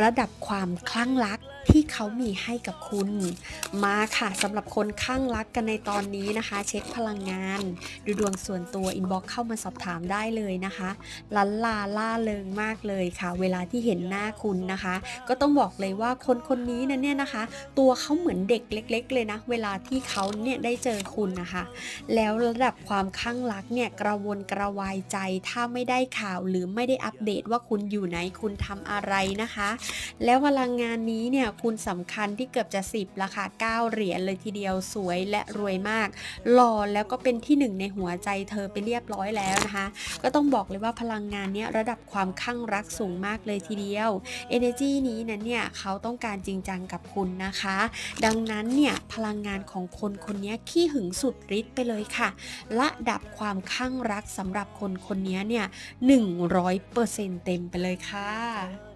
ระดับความคลั่งรัก ที่เขามีให้กับคุณ มาค่ะสำหรับคนคลั่งรักกันในตอนนี้นะคะ เช็คพลังงาน ดูดวงส่วนตัวอินบ็อกเข้ามาสอบถามได้เลยนะคะลันลาล่าเริงมากเลยค่ะ เวลาที่เห็นหน้าคุณนะคะ ก็ต้องบอกเลยว่าคนคนนี้นะเนี่ยนะคะ ตัวเขาเหมือนเด็กเล็ก ๆ เลยนะ เวลาที่เขาเนี่ยได้เจอคุณนะคะ แล้วระดับความคลั่งรักเนี่ยกระวนกระวายใจถ้าไม่ได้ข่าวหรือไม่ได้อัปเดตว่าคุณอยู่ไหนคุณทำอะไรนะคะ แล้วพลังงานนี้เนี่ยคุณสำคัญที่เกือบจะ 10 ราคา 9 เหรียญเลยทีเดียวสวยและรวยมากหล่อแล้วก็เป็นที่หนึ่งในหัวใจเธอไปเรียบร้อยแล้วนะคะ ก็ต้องบอกเลยว่าพลังงานเนี้ยระดับความคลั่งรักสูงมากเลยทีเดียว Energy นี้นั้นเนี่ยเขาต้องการจริงจังกับคุณนะคะ ดังนั้นเนี่ยพลังงานของคนคนนี้ขี้หึงสุดฤทธิ์ไปเลยค่ะระดับความคลั่งรักสำหรับคนคนนี้เนี่ย100%เต็มไปเลยค่ะ